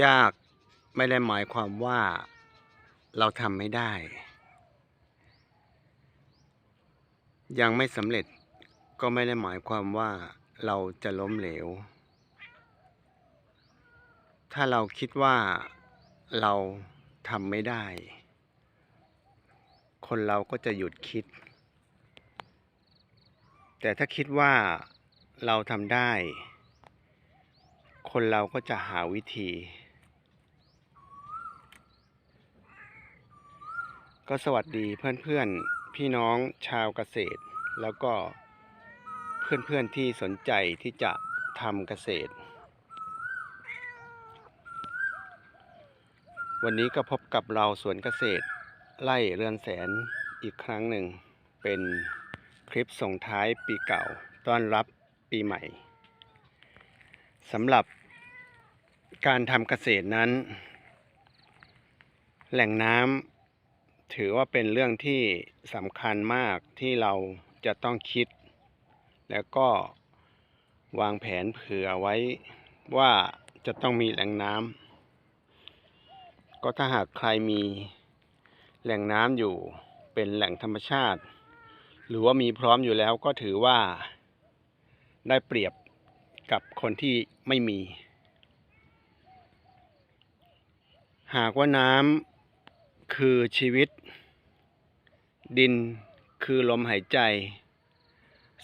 ยากไม่ได้หมายความว่าเราทำไม่ได้ ยังไม่สำเร็จก็ไม่ได้หมายความว่าเราจะล้มเหลว ถ้าเราคิดว่าเราทำไม่ได้ คนเราก็จะหยุดคิด แต่ถ้าคิดว่าเราทำได้ คนเราก็จะหาวิธี ก็สวัสดีเพื่อนๆพี่น้องชาวเกษตร แล้วก็เพื่อนๆที่สนใจที่จะทำเกษตร วันนี้ก็พบกับเราสวนเกษตร ไล่เรือนแสนอีกครั้งหนึ่ง เป็นคลิปส่งท้ายปีเก่าต้อนรับปีใหม่สำหรับการทำเกษตรนั้น แหล่งน้ำ ถือว่าเป็นเรื่องที่สำคัญมากที่เราจะต้องคิด แล้วก็วางแผนเผื่อไว้ว่าจะต้องมีแหล่งน้ำก็ถ้าหากใครมีแหล่งน้ำอยู่เป็นแหล่งธรรมชาติ หรือว่ามีพร้อมอยู่แล้วก็ถือว่าได้เปรียบกับคนที่ไม่มี หากว่าน้ำคือชีวิต ดินคือลมหายใจ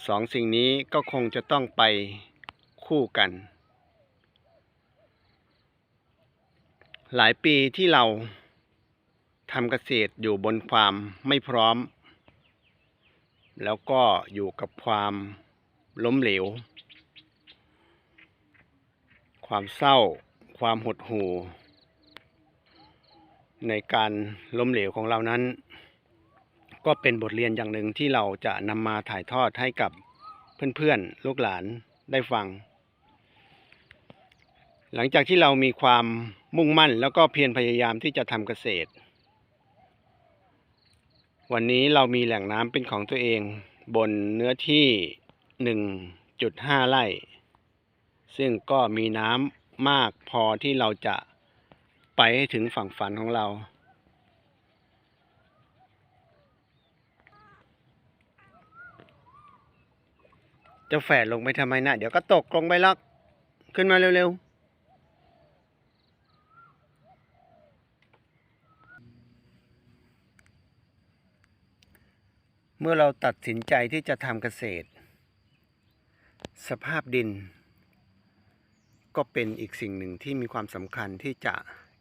สองสิ่งนี้ก็คงจะต้องไปคู่กัน หลายปีที่เราทำเกษตรอยู่บนความไม่พร้อม แล้วก็อยู่กับความล้มเหลว ความเศร้า ความหดหู่ ในการล้มเหลวของเรานั้น ก็เป็นบทเรียนอย่างหนึ่งที่เราจะนำมาถ่ายทอดให้กับเพื่อนๆลูกหลานได้ฟัง หลังจากที่เรามีความมุ่งมั่นแล้วก็เพียรพยายามที่จะทำเกษตร วันนี้เรามีแหล่งน้ำเป็นของตัวเองบนเนื้อที่ 1.5 ไร่ ซึ่งก็มีน้ำมากพอที่เราจะไปให้ถึงฝั่งฝันของเรา จะแฝดลงไปทำไมนะเดี๋ยวก็ตกลงไปล็อกขึ้นมาเร็วๆ เมื่อเราตัดสินใจที่จะทำเกษตร สภาพดิน ก็เป็นอีกสิ่งหนึ่งที่มีความสำคัญที่จะ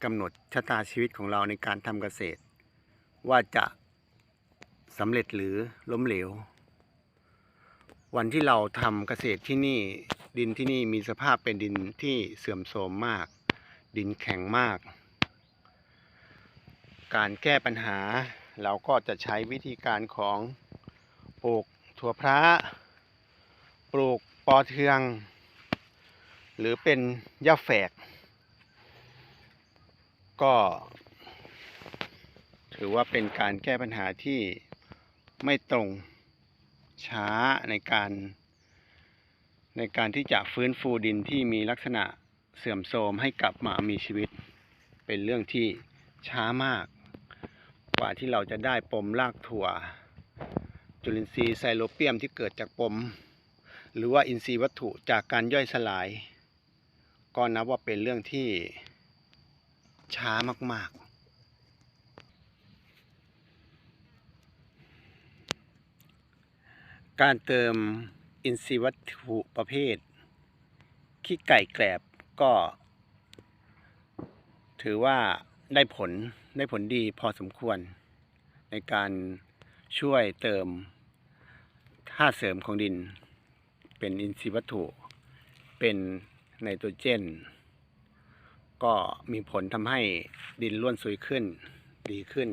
กำหนดชะตาชีวิตของเราในการทำเกษตร ว่าจะสำเร็จหรือล้มเหลว วันที่เราทำเกษตรที่นี่ดินที่นี่มีสภาพเป็นดินที่เสื่อมโทรมมาก ดินแข็งมาก การแก้ปัญหาเราก็จะใช้วิธีการของปลูกถั่วพระปลูกปอเทือง หรือเป็นหญ้าแฝก ก็ ถือว่าเป็นการแก้ปัญหาที่ไม่ตรง ช้าในการในการที่จะฟื้นฟูดินที่มีลักษณะเสื่อมโทรมให้กลับมามีชีวิต เป็นเรื่องที่ช้ามาก กว่าที่เราจะได้ปมรากถั่ว จุลินทรีย์ไซโลเปียมที่เกิดจากปม หรือว่าอินทรีย์วัตถุจากการย่อยสลาย ก็นับว่าเป็นเรื่องที่ช้ามากๆ การเติมอินทรีย์วัตถุประเภท ขี้ไก่แกลบก็ ถือว่าได้ผลได้ผลดีพอสมควร ในการช่วยเติมธาตุเสริมของดิน เป็นอินทรีย์วัตถุ เป็นไนโตรเจน ก็มีผลทำให้ดินร่วนซุยขึ้นดีขึ้น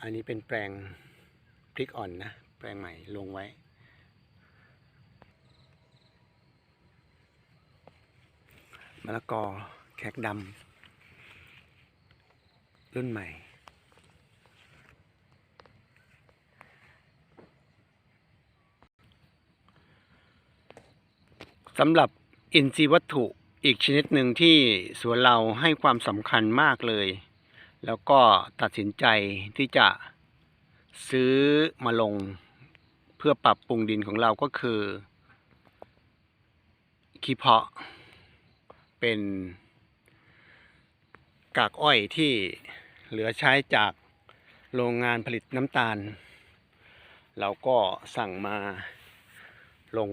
อันนี้เป็นแปลงพริกอ่อนนะ แปลงใหม่ลงไว้ มะละกอแขกดำรุ่นใหม่ สำหรับอินทรีย์วัตถุอีกชนิดหนึ่งที่สวนเราให้ความสำคัญมากเลย แล้วก็ตัดสินใจที่จะซื้อมาลง พื่อปรับปรุงดินของเราก็คือขี้เพาะ เป็นกากอ้อยที่เหลือใช้จากโรงงานผลิตน้ำตาล เราก็สั่งมาลง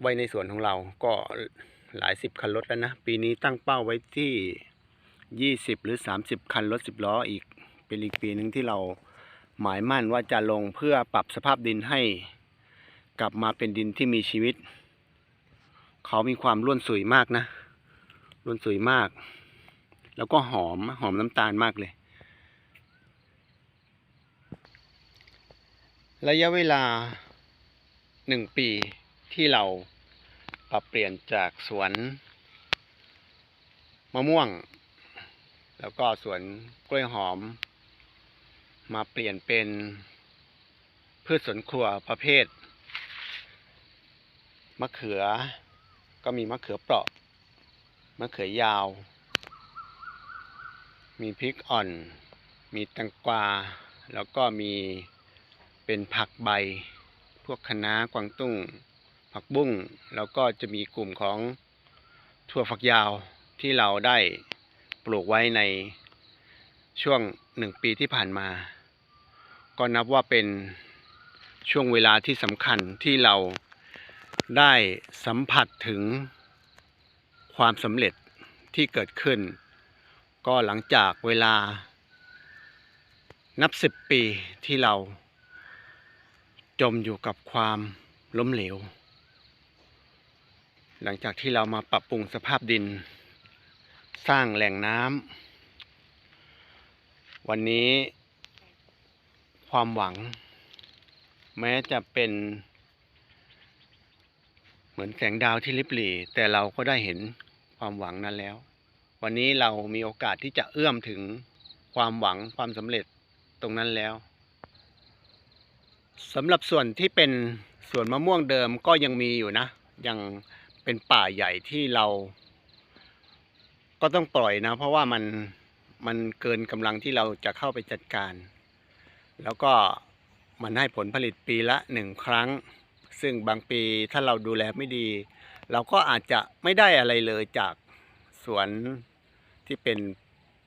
ไว้ในสวนของเราก็หลายสิบคันรถแล้วนะ ปีนี้ตั้งเป้าไว้ที่ 20 หรือ 30 คันรถ10ล้ออีก เป็นอีกปีหนึ่งที่เรา หมายมั่นว่าจะลงเพื่อปรับสภาพดินให้กลับมาเป็นดินที่มีชีวิต เขามีความร่วนสุยมากนะร่วนสุยมาก แล้วก็หอมหอมน้ำตาลมากเลย ระยะเวลาหนึ่งปีที่เราปรับเปลี่ยนจากสวนมะม่วง แล้วก็สวนกล้วยหอม มาเปลี่ยนเป็นพืชสวนครัวประเภท มะเขือ ก็มีมะเขือเปราะ มะเขือยาว มีพริกอ่อน มีแตงกวา แล้วก็มีเป็นผักใบ พวกคะน้ากวางตุ้ง ผักบุ้ง แล้วก็จะมีกลุ่มของถั่วฝักยาวที่เราได้ปลูกไว้ในช่วงหนึ่งปีที่ผ่านมา ก็นับว่าเป็นช่วงเวลาที่สำคัญที่เราได้สัมผัสถึงความสำเร็จที่เกิดขึ้น ก็หลังจากเวลานับสิบปีที่เราจมอยู่กับความล้มเหลว หลังจากที่เรามาปรับปรุงสภาพดิน สร้างแหล่งน้ำวันนี้ ความหวัง แม้จะเป็น เหมือนแสงดาวที่ลิบหลีแต่เราก็ได้เห็นความหวังนั้นแล้ว วันนี้เรามีโอกาสที่จะเอื้อมถึงความหวังความสำเร็จตรงนั้นแล้วสำหรับส่วนที่เป็นสวนมะม่วงเดิมก็ยังมีอยู่นะ ยังเป็นป่าใหญ่ที่เรา ก็ต้องปล่อยนะ เพราะว่ามันมันเกินกำลังที่เราจะเข้าไปจัดการ แล้วก็มันให้ผลผลิตปีละหนึ่งครั้ง ซึ่งบางปีถ้าเราดูแลไม่ดี เราก็อาจจะไม่ได้อะไรเลยจากสวนที่เป็น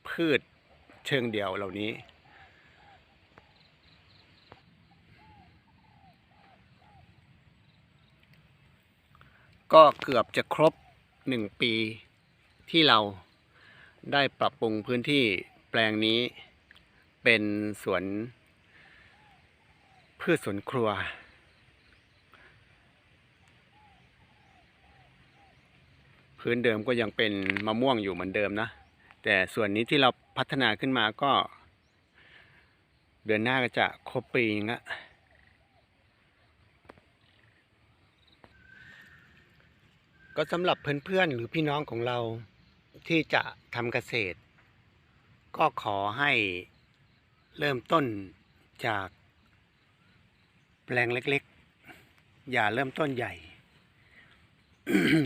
พืชเชิงเดียวเหล่านี้ ก็เกือบจะครบหนึ่งปีที่เราได้ปรับปรุงพื้นที่แปลงนี้เป็นสวน พืชสวนครัว พื้นเดิมก็ยังเป็นมะม่วงอยู่เหมือนเดิมนะ แต่ส่วนนี้ที่เราพัฒนาขึ้นมาก็ เดือนหน้าก็จะครบปีนึงละก็สำหรับเพื่อนๆหรือพี่น้องของเราที่จะทำเกษตร ก็ขอให้เริ่มต้นจาก แปลงเล็กๆ อย่าเริ่มต้นใหญ่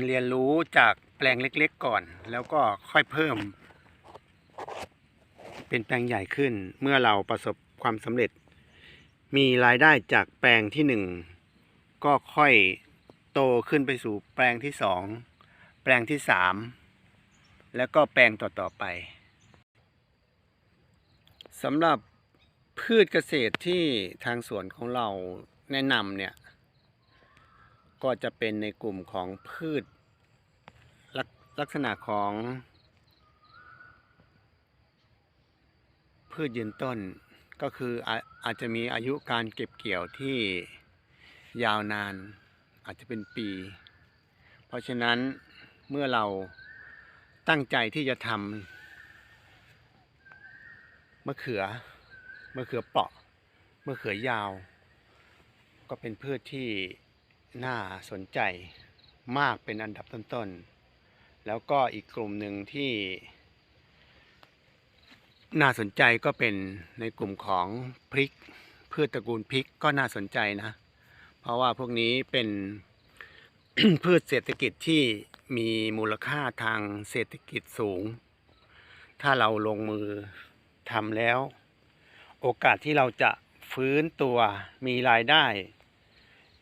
เรียนรู้จากแปลงเล็กๆก่อน แล้วก็ค่อยเพิ่ม เป็นแปลงใหญ่ขึ้น เมื่อเราประสบความสำเร็จ มีรายได้จากแปลงที่หนึ่งก็ค่อยโตขึ้นไปสู่แปลงที่สองแปลงที่สามแล้วก็แปลงต่อๆไปสำหรับพืชเกษตรที่ทางสวนของเรา แนะนำเนี่ย ก็จะเป็นในกลุ่มของพืชลักลักษณะของ พืชยืนต้นก็คืออาอาจจะมีอายุการเก็บเกี่ยวที่ยาวนาน อาจจะเป็นปี เพราะฉะนั้นเมื่อเราตั้งใจที่จะทำมะเขือมะเขือเปาะมะเขือยาว ก็เป็นพืชที่น่าสนใจมากเป็นอันดับต้นๆ แล้วก็อีกกลุ่มหนึ่งที่น่าสนใจก็เป็นในกลุ่มของพริก พืชตระกูลพริกก็น่าสนใจนะ เพราะว่าพวกนี้เป็นพืชเศรษฐกิจที่มีมูลค่าทางเศรษฐกิจสูง ถ้าเราลงมือทำแล้ว โอกาสที่เราจะฟื้นตัวมีรายได้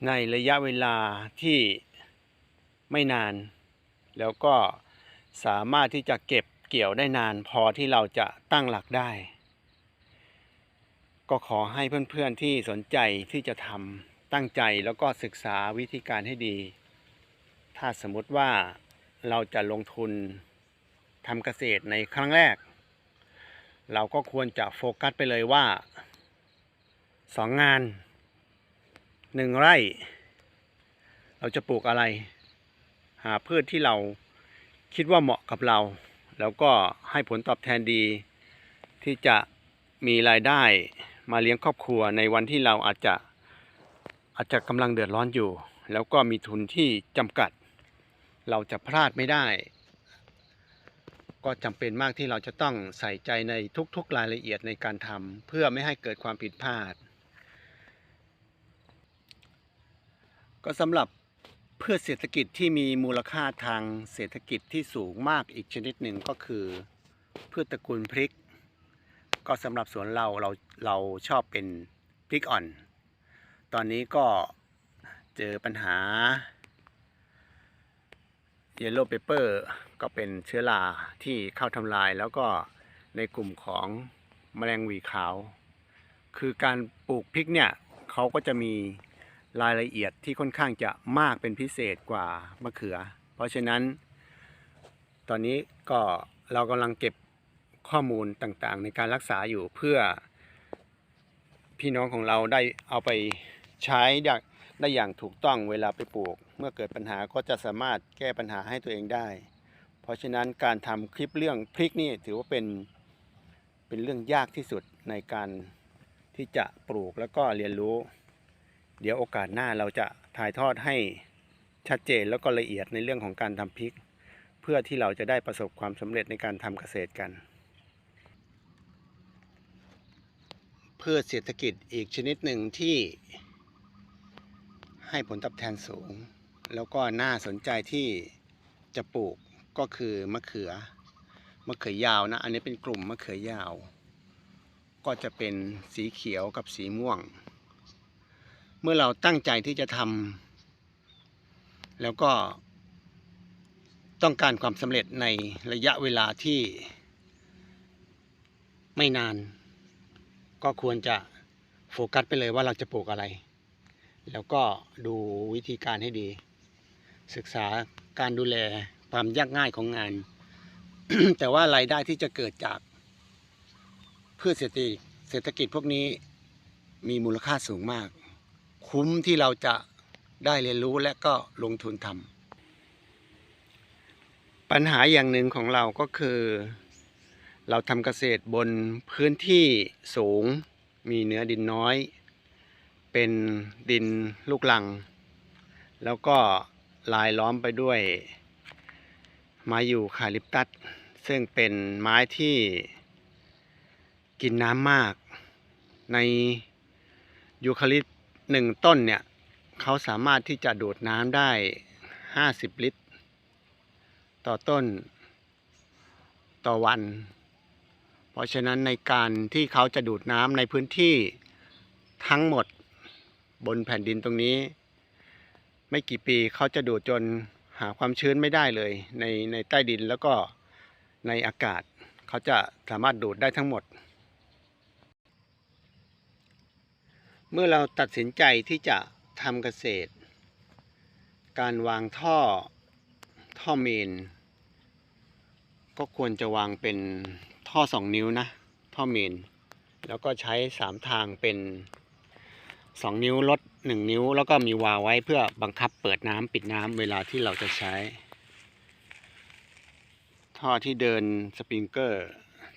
ในระยะเวลาที่ไม่นาน แล้วก็สามารถที่จะเก็บเกี่ยวได้นานพอที่เราจะตั้งหลักได้ ก็ขอให้เพื่อนๆที่สนใจที่จะทำตั้งใจแล้วก็ศึกษาวิธีการให้ดี ถ้าสมมติว่าเราจะลงทุนทำเกษตรในครั้งแรก เราก็ควรจะโฟกัสไปเลยว่าสองงาน หนึ่งไร่ เราจะปลูกอะไร หาพืชที่เราคิดว่าเหมาะกับเรา แล้วก็ให้ผลตอบแทนดี ที่จะมีรายได้มาเลี้ยงครอบครัวในวันที่เราอาจจะอาจจะกำลังเดือดร้อนอยู่ แล้วก็มีทุนที่จำกัด เราจะพลาดไม่ได้ ก็จำเป็นมากที่เราจะต้องใส่ใจในทุกๆรายละเอียดในการทำเพื่อไม่ให้เกิดความผิดพลาด ก็สำหรับเพืชเศรษฐกิจที่มีมูลค่าทางเศรษฐกิจที่สูงมากอีกชนิดหนึ่งก็คือพืชตระกูลพริก ก็สำหรับสวนเราเราเราชอบเป็นพริกอ่อน ตอนนี้ก็เจอปัญหา Yellow Pepper ก็เป็นเชื้อราที่เข้าทำลายแล้วก็ในกลุ่มของแมลงหวีขาว คือการปลูกพริกเนี่ยเขาก็จะมี รายละเอียดที่ค่อนข้างจะมากเป็นพิเศษกว่ามะเขือ เพราะฉะนั้น ตอนนี้ก็เรากำลังเก็บข้อมูลต่างๆ ในการรักษาอยู่เพื่อ พี่น้องของเราได้เอาไปใช้ได้อย่างถูกต้องเวลาไปปลูก เมื่อเกิดปัญหาก็จะสามารถแก้ปัญหาให้ตัวเองได้ เพราะฉะนั้นการทำคลิปเรื่องพริกนี่ถือว่าเป็นเป็นเรื่องยากที่สุดในการที่จะปลูกแล้วก็เรียนรู้ เดี๋ยวโอกาสหน้าเราจะถ่ายทอดให้ชัดเจนแล้วก็ละเอียดในเรื่องของการทำพริก เพื่อที่เราจะได้ประสบความสำเร็จในการทำเกษตรกัน เพืชเศรษฐกิจอีกชนิดหนึ่งที่ ให้ผลตอบแทนสูง แล้วก็น่าสนใจที่จะปลูกก็คือมะเขือมะเขือยาวนะ อันนี้เป็นกลุ่มมะเขือยาว ก็จะเป็นสีเขียวกับสีม่วง เมื่อเราตั้งใจที่จะทำแล้วก็ต้องการความสำเร็จในระยะเวลาที่ไม่นาน ก็ควรจะโฟกัสไปเลยว่าเราจะปลูกอะไร แล้วก็ดูวิธีการให้ดี ศึกษาการดูแลความยากง่ายของงาน แต่ว่ารายได้ที่จะเกิดจากพืชเศรษฐกิจเศรษฐกิจพวกนี้มีมูลค่าสูงมาก คุ้มที่เราจะได้เรียนรู้และก็ลงทุนทำปัญหาอย่างหนึ่งของเราก็คือ เราทำเกษตรบนพื้นที่สูงมีเนื้อดินน้อย เป็นดินลูกลัง แล้วก็ลายล้อมไปด้วยไม้อยู่คาลิปตัสซึ่งเป็นไม้ที่กินน้ำมากในยูคาลิป หนึ่งต้นเนี่ยเขาสามารถที่จะดูดน้ำได้ 50 ลิตร ต่อต้น ต่อวัน เพราะฉะนั้นในการที่เขาจะดูดน้ำในพื้นที่ทั้งหมดบนแผ่นดินตรงนี้ ไม่กี่ปีเขาจะดูดจนหาความชื้นไม่ได้เลยในในใต้ดินแล้วก็ในอากาศเขาจะสามารถดูดได้ทั้งหมด เมื่อเราตัดสินใจที่จะทำเกษตร การวางท่อท่อเมน ก็ควรจะวางเป็นท่อสองนิ้วนะ ท่อเมน แล้วก็ใช้สามทางเป็นสองนิ้วลดหนึ่งนิ้ว แล้วก็มีวาไว้เพื่อบังคับเปิดน้ำปิดน้ำเวลาที่เราจะใช้ ท่อที่เดินสปริงเกอร์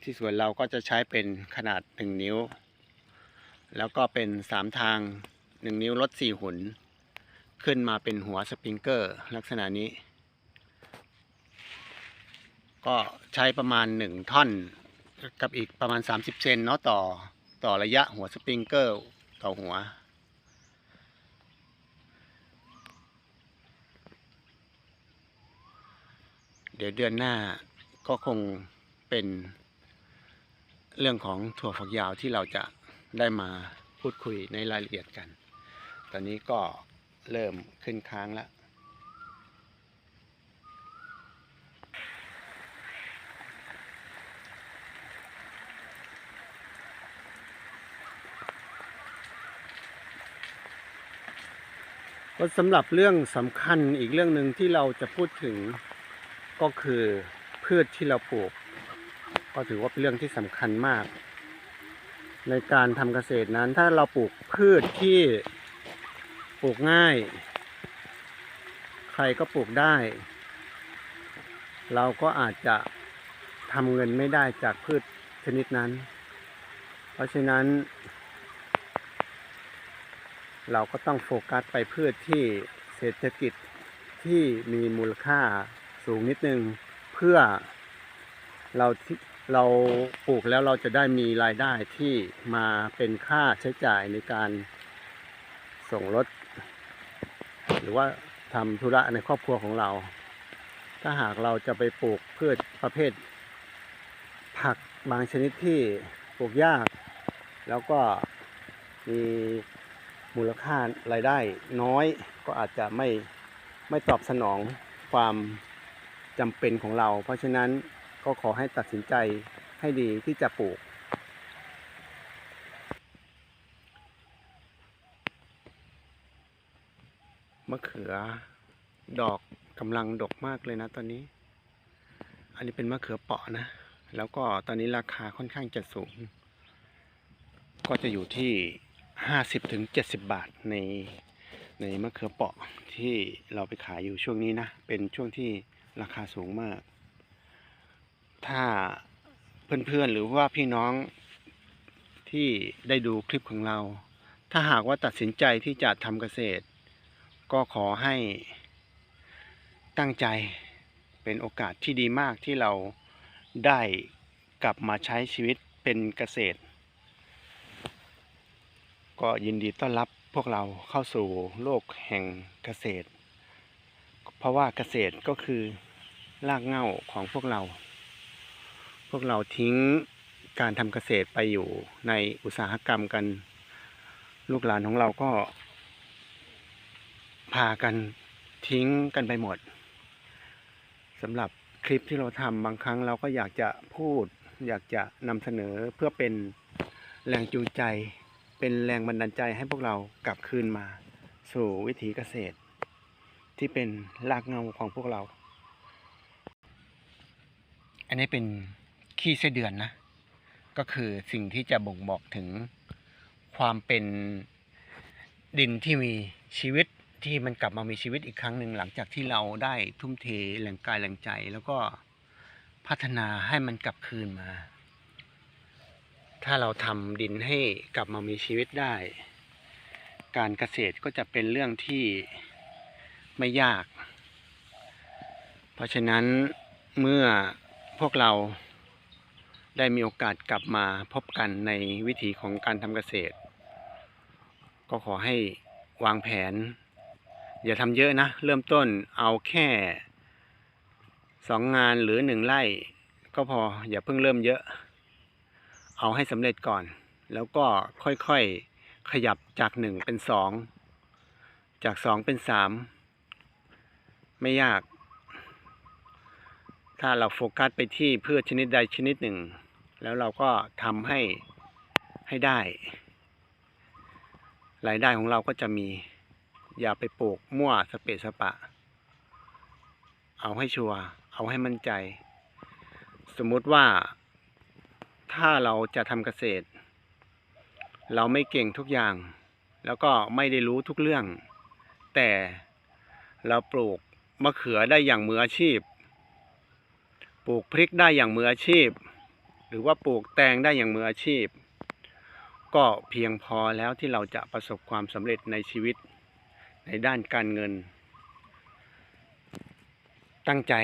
ที่สวนเราก็จะใช้เป็นขนาดหนึ่งนิ้ว แล้วก็เป็นสามทางหนึ่งนิ้วลดสี่หุนขึ้นมาเป็นหัวสปริงเกอร์ ลักษณะนี้ ก็ใช้ประมาณหนึ่งท่อนกับอีกประมาณ 30 เซนเนาะต่อต่อระยะหัวสปริงเกอร์ต่อหัว เดี๋ยวเดือนหน้าก็คงเป็นเรื่องของถั่วฝักยาวที่เราจะ ได้มาพูดคุยในรายละเอียดกัน ตอนนี้ก็เริ่มขึ้นค้างแล้วก็สำหรับเรื่องสำคัญอีกเรื่องหนึ่งที่เราจะพูดถึงก็คือพืชที่เราปลูก ก็ถือว่าเป็นเรื่องที่สำคัญมาก ในการทำเกษตรนั้น ถ้าเราปลูกพืชที่ปลูกง่าย ใครก็ปลูกได้ เราก็อาจจะทำเงินไม่ได้จากพืชชนิดนั้น เพราะฉะนั้น เราก็ต้องโฟกัสไปพืชที่เศรษฐกิจที่มีมูลค่าสูงนิดนึง เพื่อเรา เราปลูกแล้วเราจะได้มีรายได้ที่มาเป็นค่าใช้จ่ายในการส่งรถ หรือว่าทำธุระในครอบครัวของเรา ถ้าหากเราจะไปปลูกพืชประเภท ผักบางชนิดที่ปลูกยาก แล้วก็มีมูลค่ารายได้น้อยก็อาจจะไม่ไม่ตอบสนองความจำเป็นของเรา เพราะฉะนั้น ก็ขอให้ตัดสินใจให้ดีที่จะปลูก มะเขือดอกกำลังดกมากเลยนะตอนนี้ อันนี้เป็นมะเขือเปาะนะ แล้วก็ตอนนี้ราคาค่อนข้างจะสูง ก็จะอยู่ที่ห้าสิบถึงเจ็ดสิบบาทในในมะเขือเปาะที่เราไปขายอยู่ช่วงนี้นะ เป็นช่วงที่ราคาสูงมาก ถ้าเพื่อนๆหรือว่าพี่น้องที่ได้ดูคลิปของเรา ถ้าหากว่าตัดสินใจที่จะทำเกษตร ก็ขอให้ตั้งใจเป็นโอกาสที่ดีมากที่เราได้กลับมาใช้ชีวิตเป็นเกษตร ก็ยินดีต้อนรับพวกเราเข้าสู่โลกแห่งเกษตร เพราะว่าเกษตรก็คือรากเหง้าของพวกเรา พวกเราทิ้งการทำเกษตรไปอยู่ในอุตสาหกรรมกัน ลูกหลานของเราก็ พากันทิ้งกันไปหมดสำหรับคลิปที่เราทำบางครั้งเราก็อยากจะพูด อยากจะนำเสนอเพื่อเป็นแรงจูงใจ เป็นแรงบันดาลใจให้พวกเรากลับคืนมา สู่วิถีเกษตร ที่เป็นรากเหง้าของพวกเรา อันนี้เป็น ขี้ไส้เดือนนะ ก็คือสิ่งที่จะบ่งบอกถึงความเป็นดินที่มีชีวิตที่มันกลับมามีชีวิตอีกครั้งหนึ่งหลังจากที่เราได้ทุ่มเทแรงกายแรงใจ แล้วก็พัฒนาให้มันกลับคืนมา ถ้าเราทำดินให้กลับมามีชีวิตได้ การเกษตรก็จะเป็นเรื่องที่ไม่ยาก เพราะฉะนั้นเมื่อพวกเรา ได้มีโอกาสกลับมาพบกันในวิถีของการทำเกษตร ก็ขอให้วางแผน อย่าทำเยอะนะ เริ่มต้นเอาแค่สองงานหรือหนึ่งไร่ก็พออย่าเพิ่งเริ่มเยอะ เอาให้สำเร็จก่อน แล้วก็ค่อยๆขยับจากหนึ่งเป็นสองจากสองเป็นสามไม่ยาก ถ้าเราโฟกัสไปที่พืชชนิดใดชนิดหนึ่ง แล้วเราก็ทำให้ให้ได้ รายได้ของเราก็จะมี อย่าไปปลูกมั่วสเปะสปะ เอาให้ชัวร์เอาให้มั่นใจ สมมุติว่าถ้าเราจะทำเกษตร เราไม่เก่งทุกอย่าง แล้วก็ไม่ได้รู้ทุกเรื่อง แต่เราปลูกมะเขือได้อย่างมืออาชีพ ปลูกพริกได้อย่างมืออาชีพ หรือว่าปลูกแตงได้อย่างมืออาชีพ ก็เพียงพอแล้วที่เราจะประสบความสำเร็จในชีวิตในด้านการเงิน ตั้งใจ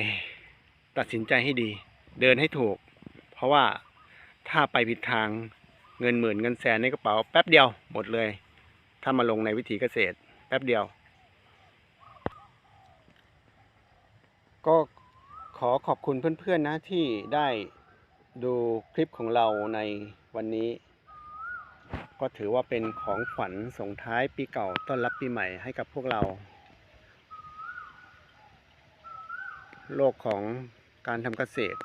ตัดสินใจให้ดี เดินให้ถูก เพราะว่าถ้าไปผิดทางเงินหมื่นเงินแสนในกระเป๋าแป๊บเดียวหมดเลย ถ้ามาลงในวิถีเกษตร แป๊บเดียว ก็ขอขอบคุณเพื่อนๆนะที่ได้ ดูคลิปของเราในวันนี้ ก็ถือว่าเป็นของขวัญส่งท้ายปีเก่าต้อนรับปีใหม่ให้กับพวกเรา โลกของการทำเกษตร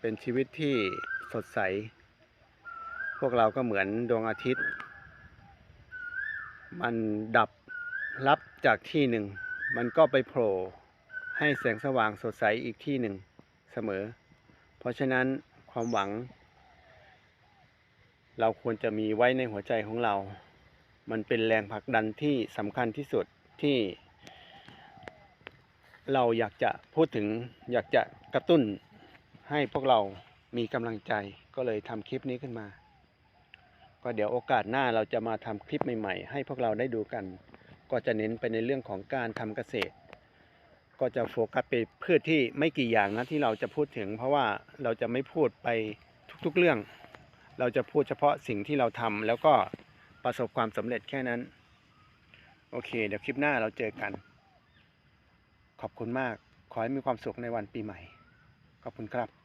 เป็นชีวิตที่สดใส พวกเราก็เหมือนดวงอาทิตย์ มันดับรับจากที่หนึ่ง มันก็ไปโผล่ให้แสงสว่างสดใสอีกที่หนึ่งเสมอ เพราะฉะนั้น ความหวัง เราควรจะมีไว้ในหัวใจของเรา มันเป็นแรงผลักดันที่สำคัญที่สุดที่ เราอยากจะพูดถึงอยากจะกระตุ้นให้พวกเรามีกำลังใจก็เลยทำคลิปนี้ขึ้นมา ก็เดี๋ยวโอกาสหน้าเราจะมาทำคลิปใหม่ ๆ ให้พวกเราได้ดูกัน ก็จะเน้นไปในเรื่องของการทำเกษตร ก็จะโฟกัสไปพืชที่ไม่กี่อย่างนะที่เราจะพูดถึง เพราะว่าเราจะไม่พูดไปทุกๆเรื่อง เราจะพูดเฉพาะสิ่งที่เราทำแล้วก็ประสบความสำเร็จแค่นั้น โอเค เดี๋ยวคลิปหน้าเราเจอกัน ขอบคุณมาก ขอให้มีความสุขในวันปีใหม่ ขอบคุณครับ